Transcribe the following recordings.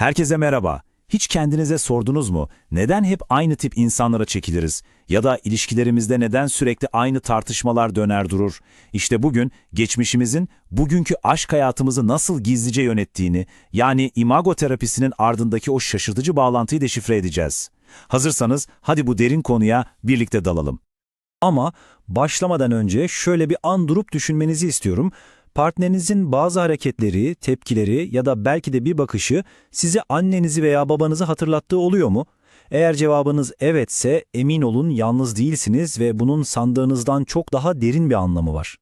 Herkese merhaba. Hiç kendinize sordunuz mu? Neden hep aynı tip insanlara çekiliriz? Ya da ilişkilerimizde neden sürekli aynı tartışmalar döner durur? İşte bugün geçmişimizin bugünkü aşk hayatımızı nasıl gizlice yönettiğini, yani imago terapisinin ardındaki o şaşırtıcı bağlantıyı deşifre edeceğiz. Hazırsanız hadi bu derin konuya birlikte dalalım. Ama başlamadan önce şöyle bir an durup düşünmenizi istiyorum. Partnerinizin bazı hareketleri, tepkileri ya da belki de bir bakışı size annenizi veya babanızı hatırlattığı oluyor mu? Eğer cevabınız evetse emin olun yalnız değilsiniz ve bunun sandığınızdan çok daha derin bir anlamı var.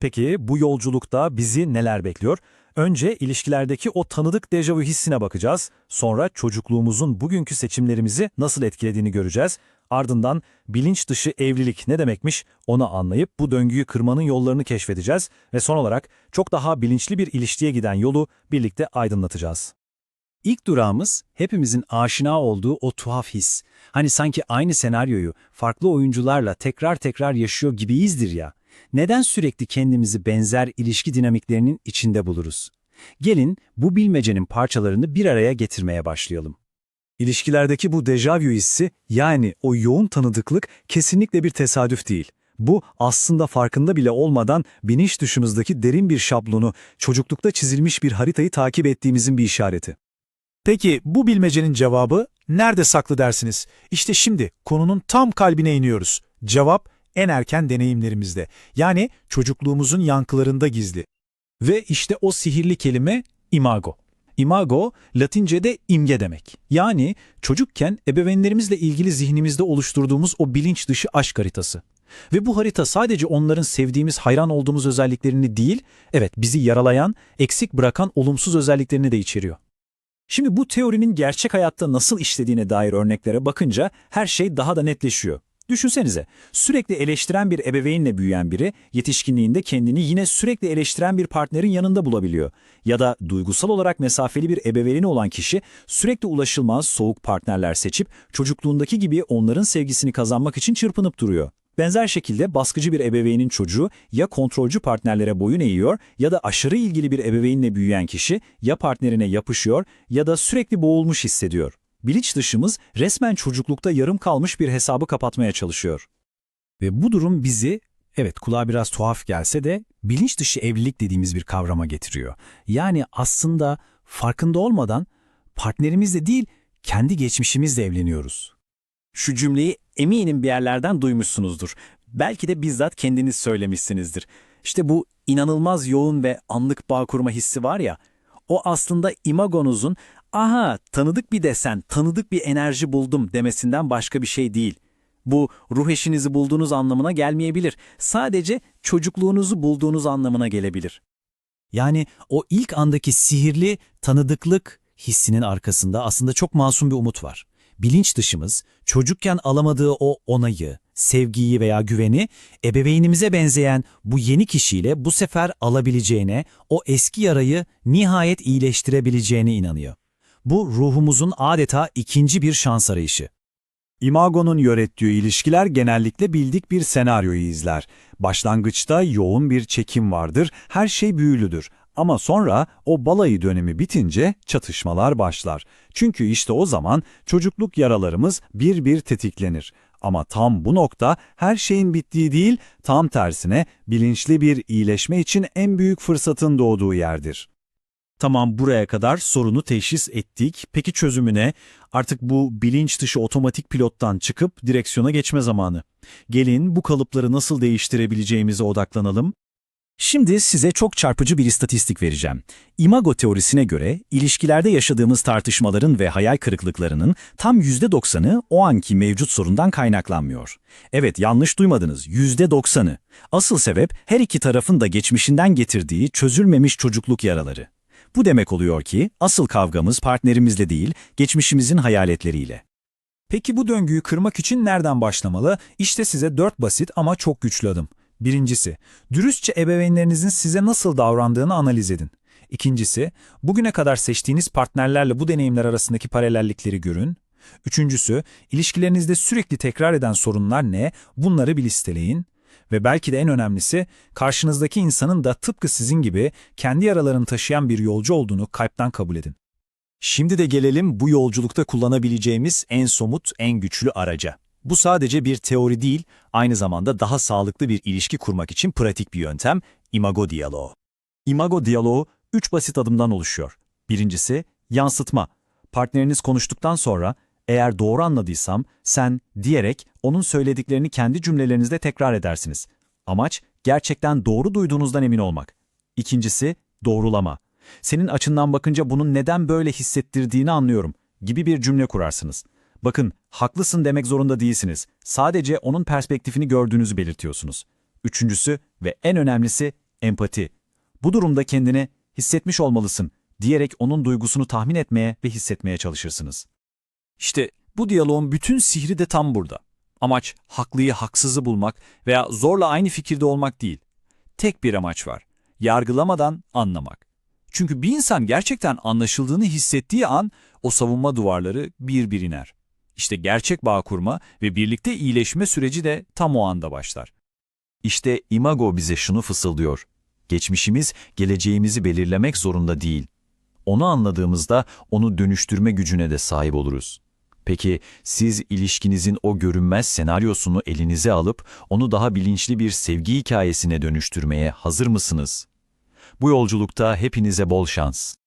Peki bu yolculukta bizi neler bekliyor? Önce ilişkilerdeki o tanıdık dejavu hissine bakacağız. Sonra çocukluğumuzun bugünkü seçimlerimizi nasıl etkilediğini göreceğiz. Ardından bilinç dışı evlilik ne demekmiş onu anlayıp bu döngüyü kırmanın yollarını keşfedeceğiz. Ve son olarak çok daha bilinçli bir ilişkiye giden yolu birlikte aydınlatacağız. İlk durağımız hepimizin aşina olduğu o tuhaf his. Hani sanki aynı senaryoyu farklı oyuncularla tekrar tekrar yaşıyor gibiyizdir ya. Neden sürekli kendimizi benzer ilişki dinamiklerinin içinde buluruz? Gelin bu bilmecenin parçalarını bir araya getirmeye başlayalım. İlişkilerdeki bu dejavu hissi yani o yoğun tanıdıklık kesinlikle bir tesadüf değil. Bu aslında farkında bile olmadan bilinç dışımızdaki derin bir şablonu, çocuklukta çizilmiş bir haritayı takip ettiğimizin bir işareti. Peki bu bilmecenin cevabı nerede saklı dersiniz? İşte şimdi konunun tam kalbine iniyoruz. Cevap en erken deneyimlerimizde. Yani çocukluğumuzun yankılarında gizli. Ve işte o sihirli kelime imago. Imago, Latince'de imge demek. Yani çocukken ebeveynlerimizle ilgili zihnimizde oluşturduğumuz o bilinç dışı aşk haritası. Ve bu harita sadece onların sevdiğimiz, hayran olduğumuz özelliklerini değil, evet bizi yaralayan, eksik bırakan olumsuz özelliklerini de içeriyor. Şimdi bu teorinin gerçek hayatta nasıl işlediğine dair örneklere bakınca her şey daha da netleşiyor. Düşünsenize, sürekli eleştiren bir ebeveynle büyüyen biri, yetişkinliğinde kendini yine sürekli eleştiren bir partnerin yanında bulabiliyor. Ya da duygusal olarak mesafeli bir ebeveyni olan kişi, sürekli ulaşılmaz, soğuk partnerler seçip, çocukluğundaki gibi onların sevgisini kazanmak için çırpınıp duruyor. Benzer şekilde baskıcı bir ebeveynin çocuğu ya kontrolcü partnerlere boyun eğiyor ya da aşırı ilgili bir ebeveynle büyüyen kişi ya partnerine yapışıyor ya da sürekli boğulmuş hissediyor. Bilinç dışımız resmen çocuklukta yarım kalmış bir hesabı kapatmaya çalışıyor. Ve bu durum bizi, evet kulağa biraz tuhaf gelse de bilinç dışı evlilik dediğimiz bir kavrama getiriyor. Yani aslında farkında olmadan partnerimizle değil kendi geçmişimizle evleniyoruz. Şu cümleyi eminim bir yerlerden duymuşsunuzdur. Belki de bizzat kendiniz söylemişsinizdir. İşte bu inanılmaz yoğun ve anlık bağ kurma hissi var ya, o aslında imagonuzun aha tanıdık bir desen, tanıdık bir enerji buldum demesinden başka bir şey değil. Bu ruh eşinizi bulduğunuz anlamına gelmeyebilir. Sadece çocukluğunuzu bulduğunuz anlamına gelebilir. Yani o ilk andaki sihirli tanıdıklık hissinin arkasında aslında çok masum bir umut var. Bilinç dışımız çocukken alamadığı o onayı, sevgiyi veya güveni ebeveynimize benzeyen bu yeni kişiyle bu sefer alabileceğine, o eski yarayı nihayet iyileştirebileceğine inanıyor. Bu ruhumuzun adeta ikinci bir şans arayışı. Imago'nun yönettiği ilişkiler genellikle bildik bir senaryoyu izler. Başlangıçta yoğun bir çekim vardır, her şey büyülüdür. Ama sonra o balayı dönemi bitince çatışmalar başlar. Çünkü işte o zaman çocukluk yaralarımız bir bir tetiklenir. Ama tam bu nokta her şeyin bittiği değil, tam tersine bilinçli bir iyileşme için en büyük fırsatın doğduğu yerdir. Tamam buraya kadar sorunu teşhis ettik. Peki çözümü ne? Artık bu bilinç dışı otomatik pilottan çıkıp direksiyona geçme zamanı. Gelin bu kalıpları nasıl değiştirebileceğimize odaklanalım. Şimdi size çok çarpıcı bir istatistik vereceğim. Imago teorisine göre ilişkilerde yaşadığımız tartışmaların ve hayal kırıklıklarının tam %90'ı o anki mevcut sorundan kaynaklanmıyor. Evet yanlış duymadınız %90'ı. Asıl sebep her iki tarafın da geçmişinden getirdiği çözülmemiş çocukluk yaraları. Bu demek oluyor ki asıl kavgamız partnerimizle değil, geçmişimizin hayaletleriyle. Peki bu döngüyü kırmak için nereden başlamalı? İşte size dört basit ama çok güçlü adım. Birincisi, dürüstçe ebeveynlerinizin size nasıl davrandığını analiz edin. İkincisi, bugüne kadar seçtiğiniz partnerlerle bu deneyimler arasındaki paralellikleri görün. Üçüncüsü, ilişkilerinizde sürekli tekrar eden sorunlar ne? Bunları bir listeleyin. Ve belki de en önemlisi, karşınızdaki insanın da tıpkı sizin gibi kendi yaralarını taşıyan bir yolcu olduğunu kalpten kabul edin. Şimdi de gelelim bu yolculukta kullanabileceğimiz en somut, en güçlü araca. Bu sadece bir teori değil, aynı zamanda daha sağlıklı bir ilişki kurmak için pratik bir yöntem, imago diyaloğu. İmago diyaloğu üç basit adımdan oluşuyor. Birincisi, yansıtma. Partneriniz konuştuktan sonra, eğer doğru anladıysam, sen diyerek onun söylediklerini kendi cümlelerinizde tekrar edersiniz. Amaç, gerçekten doğru duyduğunuzdan emin olmak. İkincisi, doğrulama. Senin açından bakınca bunun neden böyle hissettirdiğini anlıyorum gibi bir cümle kurarsınız. Bakın, haklısın demek zorunda değilsiniz. Sadece onun perspektifini gördüğünüzü belirtiyorsunuz. Üçüncüsü ve en önemlisi empati. Bu durumda kendini hissetmiş olmalısın diyerek onun duygusunu tahmin etmeye ve hissetmeye çalışırsınız. İşte bu diyaloğun bütün sihri de tam burada. Amaç haklıyı haksızı bulmak veya zorla aynı fikirde olmak değil. Tek bir amaç var. Yargılamadan anlamak. Çünkü bir insan gerçekten anlaşıldığını hissettiği an o savunma duvarları bir bir iner. İşte gerçek bağ kurma ve birlikte iyileşme süreci de tam o anda başlar. İşte imago bize şunu fısıldıyor. Geçmişimiz geleceğimizi belirlemek zorunda değil. Onu anladığımızda onu dönüştürme gücüne de sahip oluruz. Peki siz ilişkinizin o görünmez senaryosunu elinize alıp onu daha bilinçli bir sevgi hikayesine dönüştürmeye hazır mısınız? Bu yolculukta hepinize bol şans.